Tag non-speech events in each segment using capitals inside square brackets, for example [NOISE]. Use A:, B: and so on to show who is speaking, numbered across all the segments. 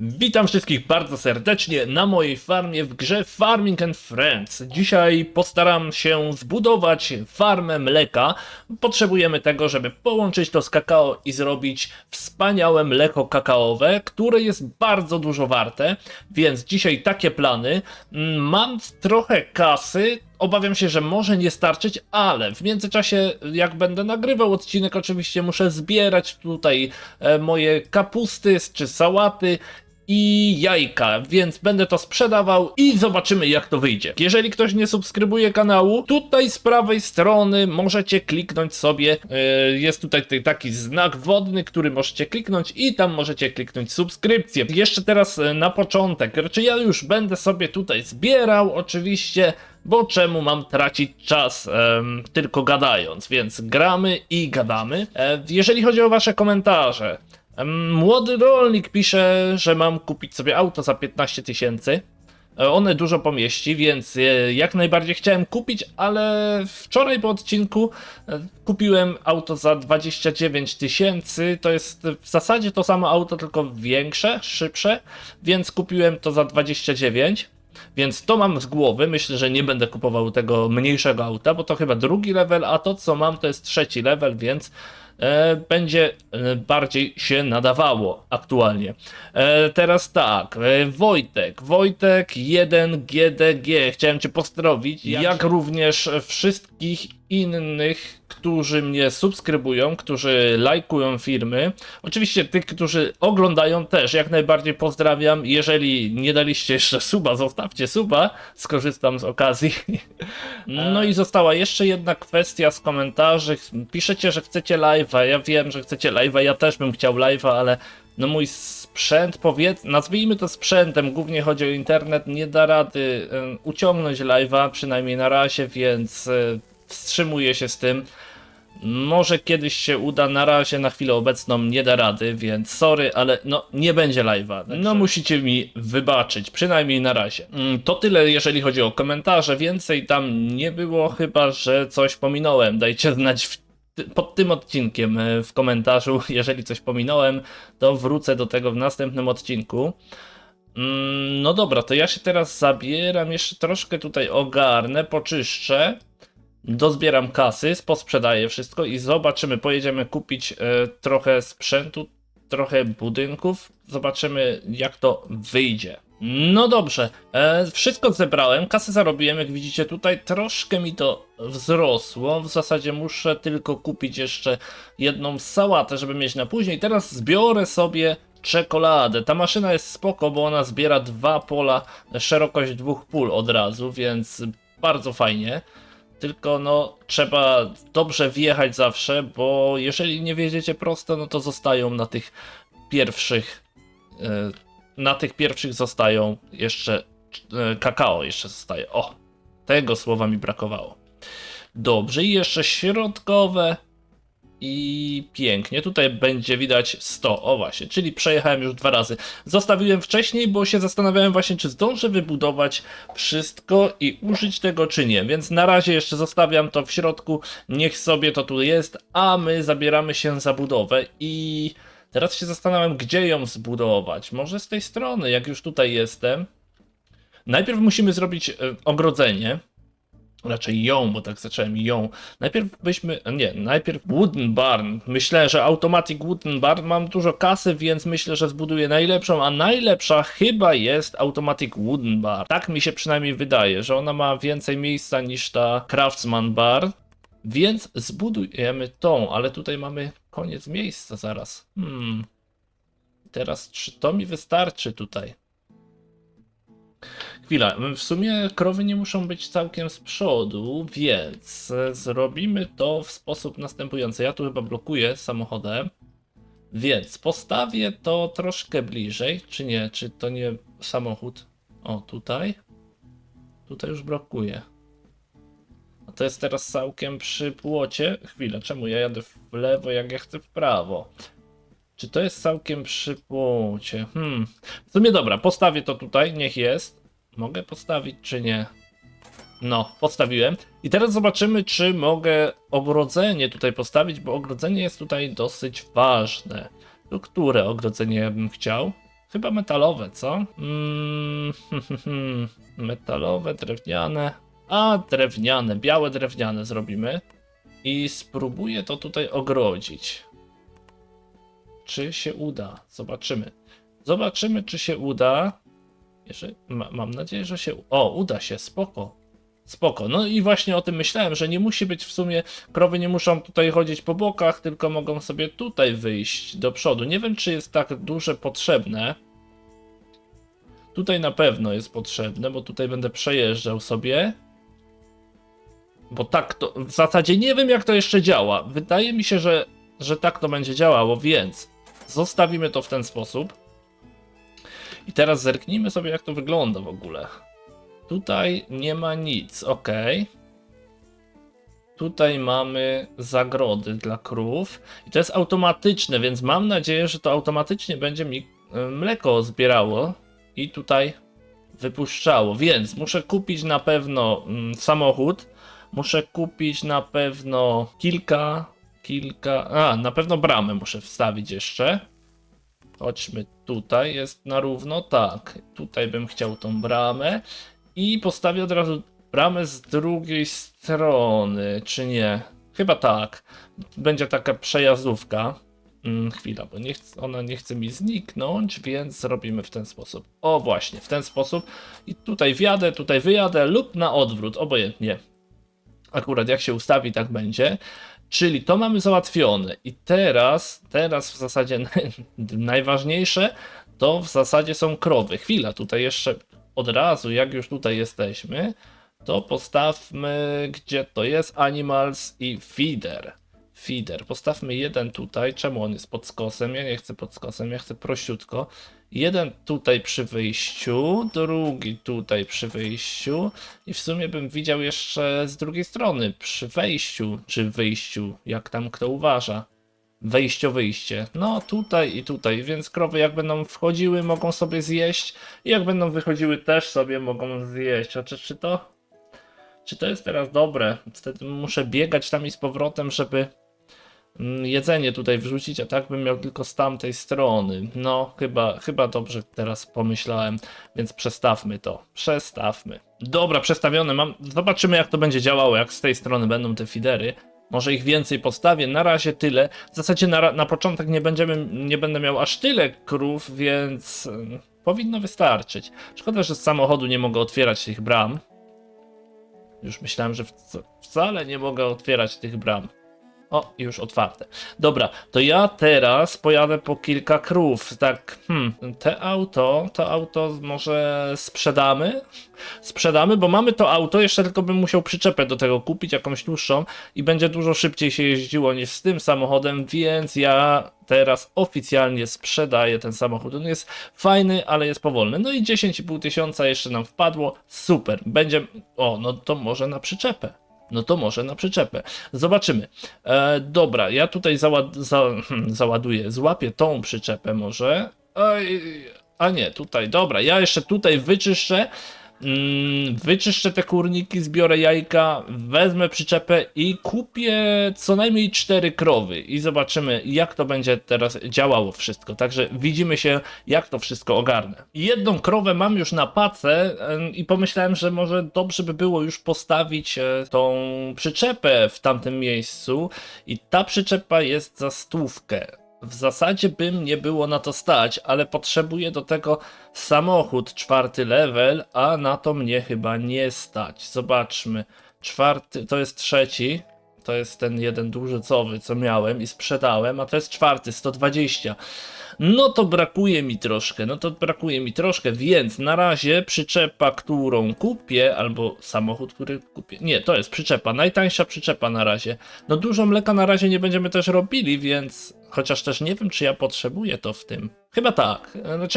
A: Witam wszystkich bardzo serdecznie na mojej farmie w grze Farming and Friends. Dzisiaj postaram się zbudować farmę mleka. Potrzebujemy tego, żeby połączyć to z kakao i zrobić wspaniałe mleko kakaowe, które jest bardzo dużo warte. Więc dzisiaj takie plany. Mam trochę kasy, Obawiam się, że może nie starczyć, ale w międzyczasie, jak będę nagrywał odcinek, oczywiście muszę zbierać tutaj e, moje kapusty czy sałaty i jajka, więc będę to sprzedawał i zobaczymy jak to wyjdzie. Jeżeli ktoś nie subskrybuje kanału, tutaj z prawej strony możecie kliknąć sobie, e, jest tutaj taki znak wodny, który możecie kliknąć i tam możecie kliknąć subskrypcję. Jeszcze teraz e, na początek, czy ja już będę sobie tutaj zbierał oczywiście, bo czemu mam tracić czas em, tylko gadając, więc gramy i gadamy. E, jeżeli chodzi o wasze komentarze, młody rolnik pisze, że mam kupić sobie auto za 15 tysięcy. E, One dużo pomieści, więc e, jak najbardziej chciałem kupić, ale wczoraj po odcinku e, kupiłem auto za 29 tysięcy. To jest w zasadzie to samo auto, tylko większe, szybsze, więc kupiłem to za 29. Więc to mam z głowy. Myślę, że nie będę kupował tego mniejszego auta, bo to chyba drugi level, a to co mam to jest trzeci level, więc będzie e, bardziej się nadawało aktualnie. E, teraz tak, e, Wojtek, Wojtek 1GDG, chciałem Cię pozdrowić, jak, również wszystkich innych, którzy mnie subskrybują, którzy lajkują filmy. Oczywiście tych, którzy oglądają też, jak najbardziej pozdrawiam. Jeżeli nie daliście jeszcze suba, zostawcie suba, skorzystam z okazji. [LAUGHS] No i została jeszcze jedna kwestia z komentarzy. Piszecie, że chcecie live'a, ja wiem, że chcecie live'a, ja też bym chciał live'a, ale no mój sprzęt, powiedz, nazwijmy to sprzętem, głównie chodzi o internet, nie da rady uciągnąć live'a, przynajmniej na razie, więc e, wstrzymuję się z tym. Może kiedyś się uda, na razie na chwilę obecną nie da rady, więc sorry, ale no nie będzie live'a. No musicie mi wybaczyć, przynajmniej na razie. Mm, To tyle jeżeli chodzi o komentarze, więcej tam nie było, chyba że coś pominąłem. Dajcie znać w pod tym odcinkiem e, w komentarzu, [LAUGHS] jeżeli coś pominąłem, to wrócę do tego w następnym odcinku. Mm, No dobra, to ja się teraz zabieram, jeszcze troszkę tutaj ogarnę, poczyszczę, dozbieram kasy, posprzedaję wszystko i zobaczymy, pojedziemy kupić e, trochę sprzętu, trochę budynków, zobaczymy jak to wyjdzie. No dobrze, e, wszystko zebrałem, kasy zarobiłem, jak widzicie tutaj troszkę mi to wzrosło, w zasadzie muszę tylko kupić jeszcze jedną sałatę, żeby mieć na później. Teraz zbiorę sobie czekoladę. Ta maszyna jest spoko, bo ona zbiera dwa pola, szerokość dwóch pól od razu, więc bardzo fajnie. Tylko no trzeba dobrze wjechać zawsze, bo jeżeli nie wjedziecie prosto, no to zostają na tych pierwszych e, na tych pierwszych zostają jeszcze e, kakao jeszcze zostaje. O, tego słowa mi brakowało. Dobrze, i jeszcze środkowe i pięknie. Tutaj będzie widać 100. O właśnie, czyli przejechałem już dwa razy. Zostawiłem wcześniej, bo się zastanawiałem właśnie, czy zdążę wybudować wszystko i użyć tego, czy nie. Więc na razie jeszcze zostawiam to w środku. Niech sobie to tu jest, a my zabieramy się za budowę i teraz się zastanawiam, gdzie ją zbudować. Może z tej strony, jak już tutaj jestem. Najpierw musimy zrobić e, ogrodzenie. Raczej ją, bo tak zacząłem ją. Najpierw byśmy. Nie, najpierw Wooden Barn. Myślę, że Automatic Wooden Barn. Mam dużo kasy, więc myślę, że zbuduję najlepszą, a najlepsza chyba jest Automatic Wooden Barn. Tak mi się przynajmniej wydaje, że ona ma więcej miejsca niż ta Craftsman Barn. Więc zbudujemy tą, ale tutaj mamy koniec miejsca zaraz. Hmm. Teraz, czy to mi wystarczy tutaj? Chwila, w sumie krowy nie muszą być całkiem z przodu, więc zrobimy to w sposób następujący. Ja tu chyba blokuję samochodem, więc postawię to troszkę bliżej, czy nie? Czy to nie samochód? O, tutaj. Tutaj już blokuję. A to jest teraz całkiem przy płocie. Chwila, czemu ja jadę w lewo, jak ja chcę w prawo? Czy to jest całkiem przy płocie? Hmm. W sumie dobra, postawię to tutaj, niech jest. Mogę postawić, czy nie? No, postawiłem. I teraz zobaczymy, czy mogę ogrodzenie tutaj postawić, bo ogrodzenie jest tutaj dosyć ważne. To które ogrodzenie ja bym chciał? Chyba metalowe, co? Mm, metalowe, drewniane. A, drewniane, białe drewniane zrobimy. I spróbuję to tutaj ogrodzić. Czy się uda? Zobaczymy. Zobaczymy, czy się uda. Jeżeli, ma, mam nadzieję, że się. O, uda się, spoko. Spoko. No i właśnie o tym myślałem, że nie musi być w sumie. Krowy nie muszą tutaj chodzić po bokach, tylko mogą sobie tutaj wyjść do przodu. Nie wiem, czy jest tak duże potrzebne. Tutaj na pewno jest potrzebne, bo tutaj będę przejeżdżał sobie. Bo tak to. W zasadzie nie wiem, jak to jeszcze działa. Wydaje mi się, że, że tak to będzie działało, więc zostawimy to w ten sposób. I teraz zerknijmy sobie, jak to wygląda w ogóle. Tutaj nie ma nic, ok. Tutaj mamy zagrody dla krów. I to jest automatyczne, więc mam nadzieję, że to automatycznie będzie mi e, mleko zbierało i tutaj wypuszczało. Więc muszę kupić na pewno mm, samochód. Muszę kupić na pewno kilka, kilka. A, na pewno bramę muszę wstawić jeszcze. Chodźmy tutaj, jest na równo. Tak, tutaj bym chciał tą bramę. I postawię od razu bramę z drugiej strony, czy nie? Chyba tak. Będzie taka przejazdówka. Mm, chwila, bo nie ona nie chce mi zniknąć, więc zrobimy w ten sposób. O, właśnie, w ten sposób. I tutaj wjadę, tutaj wyjadę, lub na odwrót, obojętnie. Akurat jak się ustawi, tak będzie. Czyli to mamy załatwione. I teraz, teraz w zasadzie [LAUGHS] najważniejsze to w zasadzie są krowy. Chwila, tutaj jeszcze od razu, jak już tutaj jesteśmy, to postawmy, gdzie to jest, animals i feeder. Feeder. Postawmy jeden tutaj. Czemu on jest pod skosem? Ja nie chcę pod skosem, ja chcę prościutko. Jeden tutaj przy wyjściu, drugi tutaj przy wyjściu i w sumie bym widział jeszcze z drugiej strony przy wejściu czy wyjściu, jak tam kto uważa. Wejście, wyjście. No tutaj i tutaj, więc krowy jak będą wchodziły mogą sobie zjeść i jak będą wychodziły też sobie mogą zjeść. A czy, czy to czy to jest teraz dobre? Wtedy muszę biegać tam i z powrotem, żeby jedzenie tutaj wrzucić, a tak bym miał tylko z tamtej strony. No, chyba, chyba dobrze teraz pomyślałem, więc przestawmy to. Przestawmy. Dobra, przestawione mam. Zobaczymy, jak to będzie działało, jak z tej strony będą te fidery. Może ich więcej postawię. Na razie tyle. W zasadzie na, na początek nie, będziemy, nie będę miał aż tyle krów, więc ym, powinno wystarczyć. Szkoda, że z samochodu nie mogę otwierać tych bram. Już myślałem, że wc- wcale nie mogę otwierać tych bram. O, już otwarte. Dobra, to ja teraz pojadę po kilka krów. Tak, hmm, te auto, to auto może sprzedamy? Sprzedamy, bo mamy to auto, jeszcze tylko bym musiał przyczepę do tego kupić, jakąś dłuższą i będzie dużo szybciej się jeździło niż z tym samochodem, więc ja teraz oficjalnie sprzedaję ten samochód. On jest fajny, ale jest powolny. No i 10,5 tysiąca jeszcze nam wpadło. Super. Będzie. O, no to może na przyczepę. No to może na przyczepę. Zobaczymy. E, dobra, ja tutaj załad, za, hmm, załaduję, złapię tą przyczepę może. A nie, tutaj, dobra, ja jeszcze tutaj wyczyszczę. Mm, wyczyszczę te kurniki, zbiorę jajka, wezmę przyczepę i kupię co najmniej cztery krowy i zobaczymy jak to będzie teraz działało wszystko. Także widzimy się jak to wszystko ogarnę. Jedną krowę mam już na pacę em, i pomyślałem, że może dobrze by było już postawić e, tą przyczepę w tamtym miejscu i ta przyczepa jest za stówkę. W zasadzie bym nie było na to stać, ale potrzebuję do tego samochód czwarty level, a na to mnie chyba nie stać. Zobaczmy. Czwarty, to jest trzeci. To jest ten jeden dłużycowy, co miałem i sprzedałem, a to jest czwarty, 120. No to brakuje mi troszkę, no to brakuje mi troszkę, więc na razie przyczepa, którą kupię, albo samochód, który kupię. Nie, to jest przyczepa, najtańsza przyczepa na razie. No dużo mleka na razie nie będziemy też robili, więc chociaż też nie wiem, czy ja potrzebuję to w tym. Chyba tak, mm,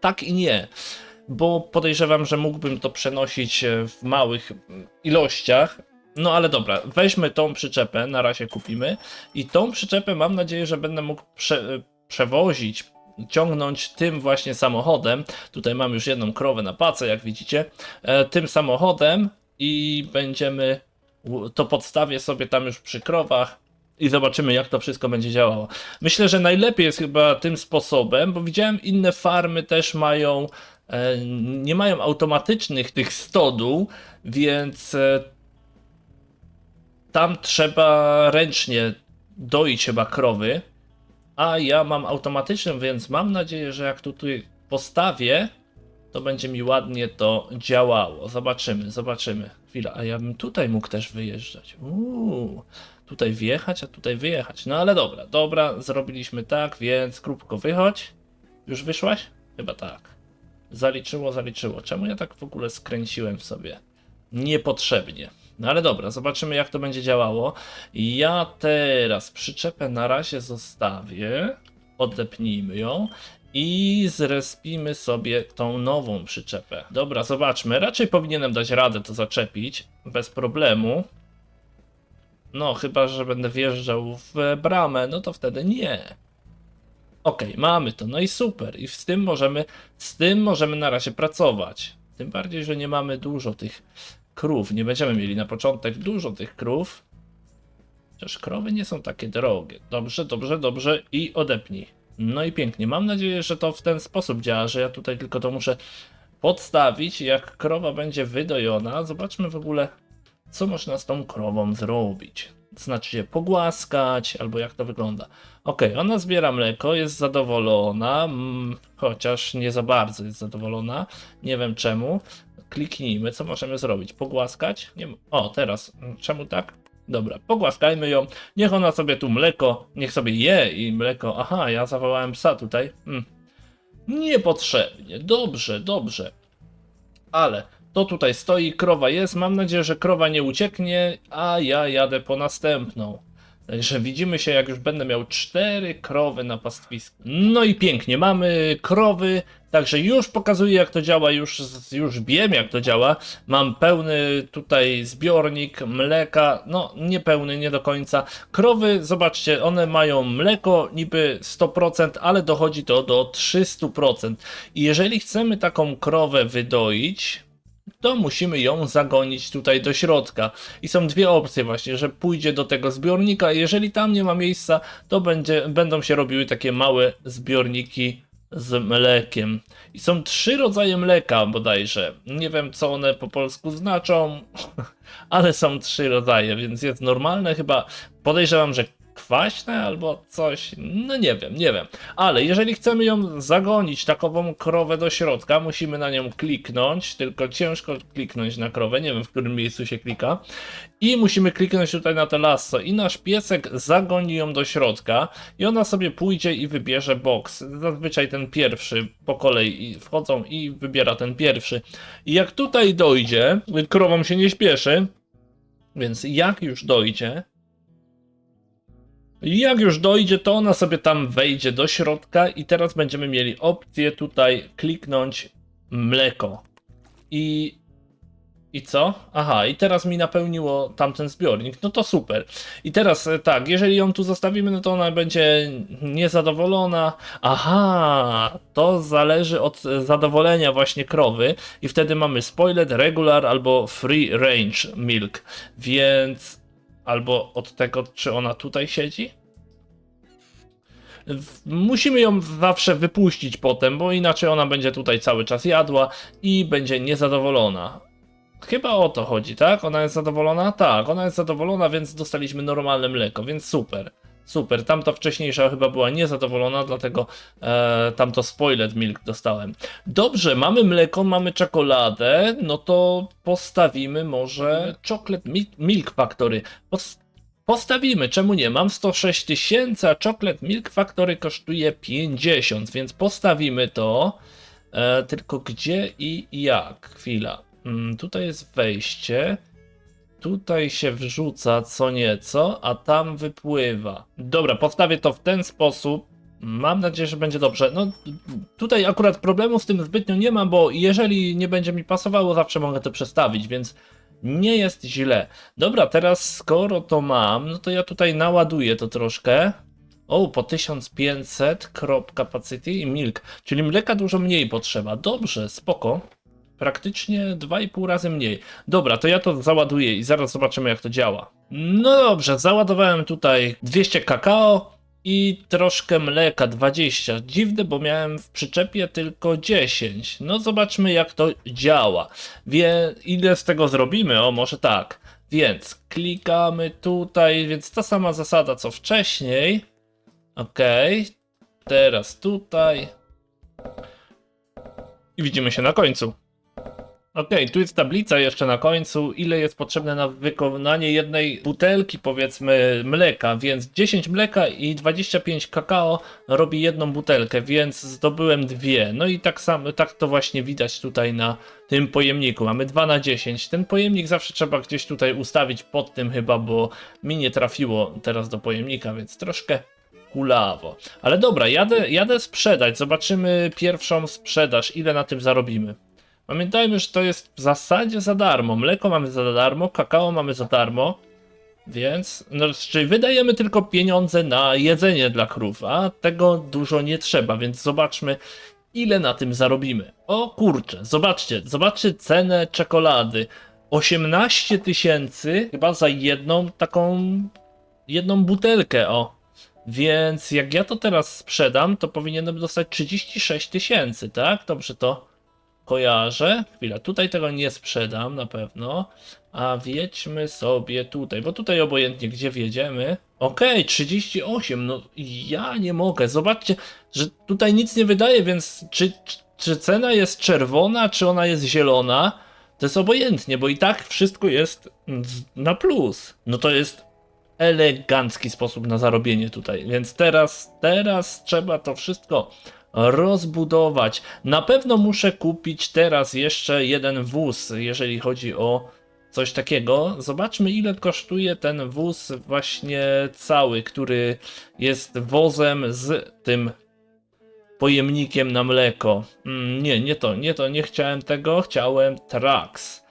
A: tak i nie. Bo podejrzewam, że mógłbym to przenosić e, w małych mm, ilościach, no ale dobra, weźmy tą przyczepę, na razie kupimy i tą przyczepę mam nadzieję, że będę mógł prze, przewozić, ciągnąć tym właśnie samochodem. Tutaj mam już jedną krowę na pace, jak widzicie. E, tym samochodem i będziemy, to podstawię sobie tam już przy krowach i zobaczymy, jak to wszystko będzie działało. Myślę, że najlepiej jest chyba tym sposobem, bo widziałem inne farmy też mają, e, nie mają automatycznych tych stodół, więc e, tam trzeba ręcznie doić chyba krowy, a ja mam automatyczną, więc mam nadzieję, że jak tutaj postawię, to będzie mi ładnie to działało. Zobaczymy, zobaczymy. Chwila, a ja bym tutaj mógł też wyjeżdżać. Uuu, tutaj wjechać, a tutaj wyjechać. No ale dobra, dobra, zrobiliśmy tak, więc krótko wychodź. Już wyszłaś? Chyba tak. Zaliczyło, zaliczyło. Czemu ja tak w ogóle skręciłem sobie? Niepotrzebnie. No ale dobra, zobaczymy jak to będzie działało. Ja teraz przyczepę na razie zostawię. Odepnijmy ją i zrespimy sobie tą nową przyczepę. Dobra, zobaczmy. Raczej powinienem dać radę to zaczepić bez problemu. No, chyba że będę wjeżdżał w bramę, no to wtedy nie. Okej, mamy to, no i super. I z tym możemy, z tym możemy na razie pracować. Tym bardziej, że nie mamy dużo tych krów. Nie będziemy mieli na początek dużo tych krów. Chociaż krowy nie są takie drogie. Dobrze, dobrze, dobrze i odepnij. No i pięknie. Mam nadzieję, że to w ten sposób działa, że ja tutaj tylko to muszę podstawić. Jak krowa będzie wydojona, zobaczmy w ogóle, co można z tą krową zrobić. Znaczy się pogłaskać, albo jak to wygląda. Ok, ona zbiera mleko, jest zadowolona, mm, chociaż nie za bardzo jest zadowolona. Nie wiem czemu. Kliknijmy, co możemy zrobić? Pogłaskać? Nie, o, teraz. Mm, Czemu tak? Dobra, pogłaskajmy ją. Niech ona sobie tu mleko, niech sobie je i mleko. Aha, ja zawołałem psa tutaj. Hmm. Niepotrzebnie. Dobrze, dobrze. Ale to tutaj stoi, krowa jest. Mam nadzieję, że krowa nie ucieknie, a ja jadę po następną. Także widzimy się, jak już będę miał cztery krowy na pastwisku. No i pięknie, mamy krowy, także już pokazuję jak to działa, już, już wiem jak to działa. Mam pełny tutaj zbiornik mleka, no niepełny, nie do końca. Krowy, zobaczcie, one mają mleko niby 100%, ale dochodzi to do 300%. I jeżeli chcemy taką krowę wydoić, to musimy ją zagonić tutaj do środka. I są dwie opcje właśnie, że pójdzie do tego zbiornika, jeżeli tam nie ma miejsca, to będzie, będą się robiły takie małe zbiorniki z mlekiem. I są trzy rodzaje mleka bodajże. Nie wiem co one po polsku znaczą, [LAUGHS] ale są trzy rodzaje, więc jest normalne chyba. Podejrzewam, że kwaśne albo coś. No nie wiem, nie wiem. Ale jeżeli chcemy ją zagonić, takową krowę do środka, musimy na nią kliknąć, tylko ciężko kliknąć na krowę, nie wiem w którym miejscu się klika. I musimy kliknąć tutaj na te lasso i nasz piesek zagoni ją do środka i ona sobie pójdzie i wybierze box. Zazwyczaj ten pierwszy po kolei wchodzą i wybiera ten pierwszy. I jak tutaj dojdzie, krową się nie śpieszy, więc jak już dojdzie, jak już dojdzie, to ona sobie tam wejdzie do środka i teraz będziemy mieli opcję tutaj kliknąć mleko. I i co? Aha, i teraz mi napełniło tamten zbiornik. No to super. I teraz e, tak, jeżeli ją tu zostawimy, no to ona będzie niezadowolona. Aha, to zależy od e, zadowolenia właśnie krowy. I wtedy mamy spoiled, regular albo free range milk. Więc albo od tego, czy ona tutaj siedzi. Musimy ją zawsze wypuścić potem, bo inaczej ona będzie tutaj cały czas jadła i będzie niezadowolona. Chyba o to chodzi, tak? Ona jest zadowolona? Tak, ona jest zadowolona, więc dostaliśmy normalne mleko, więc super. Super, tamta wcześniejsza chyba była niezadowolona, dlatego e, tamto spoiled milk dostałem. Dobrze, mamy mleko, mamy czekoladę, no to postawimy może chocolate mi- milk factory. Pos- postawimy, czemu nie? Mam 106 tysięcy, a chocolate milk factory kosztuje 50, więc postawimy to. E, tylko gdzie i jak? Chwila. Mm, tutaj jest wejście. Tutaj się wrzuca co nieco, a tam wypływa. Dobra, postawię to w ten sposób. Mam nadzieję, że będzie dobrze. No, tutaj akurat problemu z tym zbytnio nie ma, bo jeżeli nie będzie mi pasowało, zawsze mogę to przestawić, więc nie jest źle. Dobra, teraz skoro to mam, no to ja tutaj naładuję to troszkę. O, po 1500 crop capacity i milk, czyli mleka dużo mniej potrzeba. Dobrze, spoko. Praktycznie 2,5 razy mniej. Dobra, to ja to załaduję i zaraz zobaczymy jak to działa. No dobrze, załadowałem tutaj 200 kakao i troszkę mleka 20. Dziwne, bo miałem w przyczepie tylko 10. No zobaczmy jak to działa. Wie ile z tego zrobimy? O, może tak. Więc klikamy tutaj, więc ta sama zasada co wcześniej. Ok. Teraz tutaj. I widzimy się na końcu. Ok, tu jest tablica jeszcze na końcu, ile jest potrzebne na wykonanie jednej butelki, powiedzmy, mleka, więc 10 mleka i 25 kakao robi jedną butelkę, więc zdobyłem dwie. No i tak samo, tak to właśnie widać tutaj na tym pojemniku. Mamy 2 na 10. Ten pojemnik zawsze trzeba gdzieś tutaj ustawić pod tym chyba, bo mi nie trafiło teraz do pojemnika, więc troszkę kulawo. Ale dobra, jadę, jadę sprzedać. Zobaczymy pierwszą sprzedaż, ile na tym zarobimy. Pamiętajmy, że to jest w zasadzie za darmo. Mleko mamy za darmo, kakao mamy za darmo. Więc, no, czyli wydajemy tylko pieniądze na jedzenie dla krów, a tego dużo nie trzeba, więc zobaczmy, ile na tym zarobimy. O kurczę, zobaczcie, zobaczcie cenę czekolady. 18 tysięcy chyba za jedną taką, jedną butelkę, o. Więc jak ja to teraz sprzedam, to powinienem dostać 36 tysięcy, tak? Dobrze to kojarzę. Chwila, tutaj tego nie sprzedam na pewno. A wiedźmy sobie tutaj, bo tutaj obojętnie gdzie wjedziemy. Okej, 38, no ja nie mogę. Zobaczcie, że tutaj nic nie wydaje, więc czy, czy, cena jest czerwona, czy ona jest zielona? To jest obojętnie, bo i tak wszystko jest na plus. No to jest elegancki sposób na zarobienie tutaj. Więc teraz, teraz trzeba to wszystko rozbudować. Na pewno muszę kupić teraz jeszcze jeden wóz, jeżeli chodzi o coś takiego. Zobaczmy, ile kosztuje ten wóz właśnie cały, który jest wozem z tym pojemnikiem na mleko. Mm, nie, nie to, nie to, nie chciałem tego, chciałem Trax.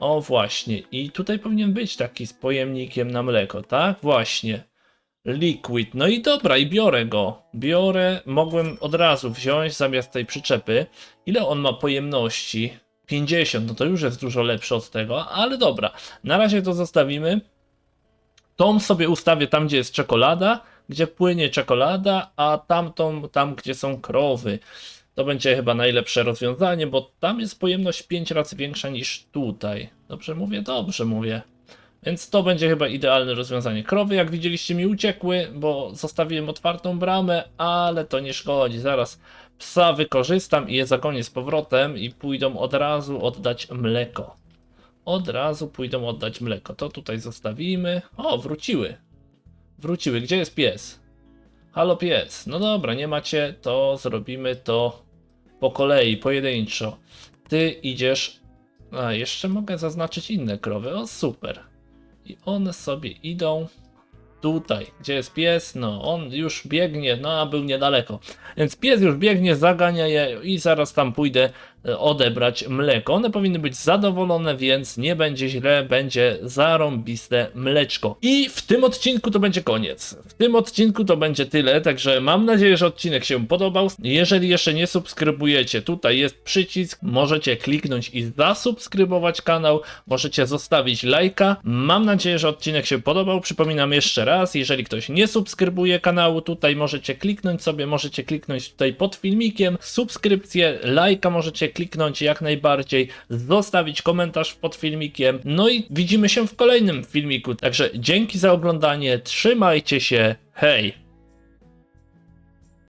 A: O właśnie, i tutaj powinien być taki z pojemnikiem na mleko, tak? Właśnie. Liquid. No i dobra, i biorę go. Biorę, mogłem od razu wziąć zamiast tej przyczepy. Ile on ma pojemności? 50, no to już jest dużo lepsze od tego, ale dobra. Na razie to zostawimy. Tą sobie ustawię tam, gdzie jest czekolada, gdzie płynie czekolada, a tamtą tam, gdzie są krowy. To będzie chyba najlepsze rozwiązanie, bo tam jest pojemność 5 razy większa niż tutaj. Dobrze mówię? Dobrze mówię. Więc to będzie chyba idealne rozwiązanie. Krowy, jak widzieliście, mi uciekły, bo zostawiłem otwartą bramę, ale to nie szkodzi. Zaraz psa wykorzystam i je zagonię z powrotem i pójdą od razu oddać mleko. Od razu pójdą oddać mleko. To tutaj zostawimy. O, wróciły. Wróciły. Gdzie jest pies? Halo pies. No dobra, nie macie, to zrobimy to po kolei, pojedynczo. Ty idziesz. A, jeszcze mogę zaznaczyć inne krowy. O, super. I one sobie idą tutaj. Gdzie jest pies? No, on już biegnie, no a był niedaleko. Więc pies już biegnie, zagania je i zaraz tam pójdę odebrać mleko. One powinny być zadowolone, więc nie będzie źle, będzie zarąbiste mleczko. I w tym odcinku to będzie koniec. W tym odcinku to będzie tyle, także mam nadzieję, że odcinek się podobał. Jeżeli jeszcze nie subskrybujecie, tutaj jest przycisk, możecie kliknąć i zasubskrybować kanał, możecie zostawić lajka. Mam nadzieję, że odcinek się podobał. Przypominam jeszcze raz, jeżeli ktoś nie subskrybuje kanału, tutaj możecie kliknąć sobie, możecie kliknąć tutaj pod filmikiem, subskrypcję, lajka możecie kliknąć jak najbardziej, zostawić komentarz pod filmikiem. No i widzimy się w kolejnym filmiku. Także dzięki za oglądanie, trzymajcie się, hej!